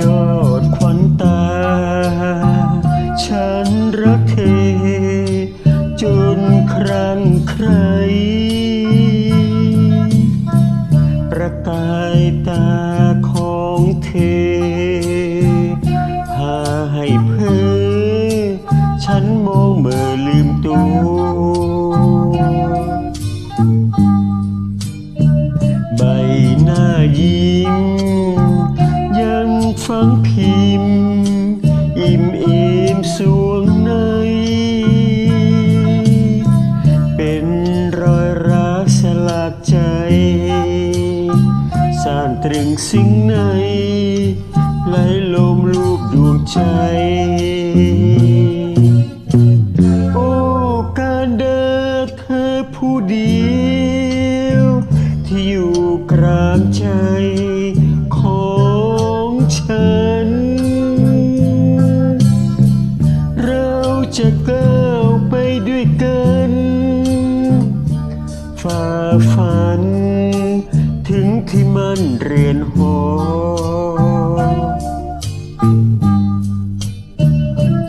ยอดควันตา ฉันรักเธอ ฟังพิมพ์อิ่มเอมสวงใน เป็นรอยรักสลักใจสานตรึงสิ่งในไหลลมลูบดวงใจ จะก้าวไปด้วยกันฝ่าฝัน ถึงที่มันเรียนหอ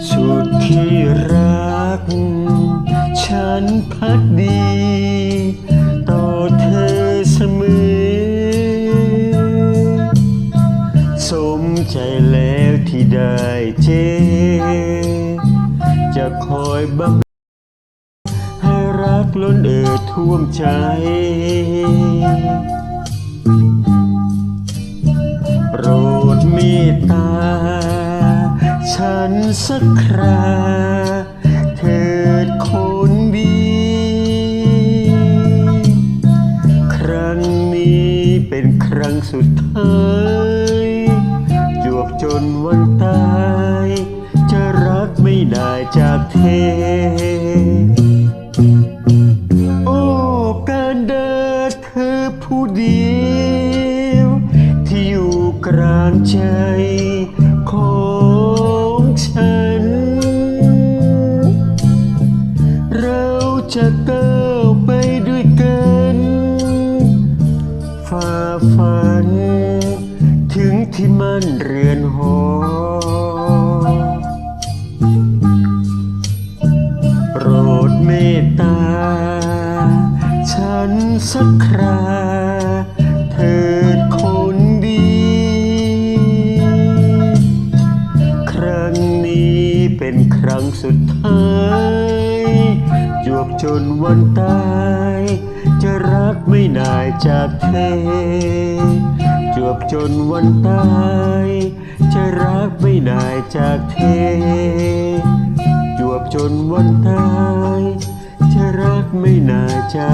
สุดที่รัก ฉันพักดี ต่อเธอเสมอ สมใจแล้วที่ได้เจจะค อยบังให้รักล้นเอ่อท่วมใจ โปรดเมตตา ฉันสักคราเถิดคนดีครั้งนี้เป็นครั้งสุดท้าย จวบจนวันตาย จากเธ สักคราเถิดคนดี ครั้งนี้เป็นครั้งสุดท้ายจวบจนวันตาย จะรักไม่นายจากเธอจวบจนวันตาย จะรักไม่นายจากเธอจวบจนวันตาย จะ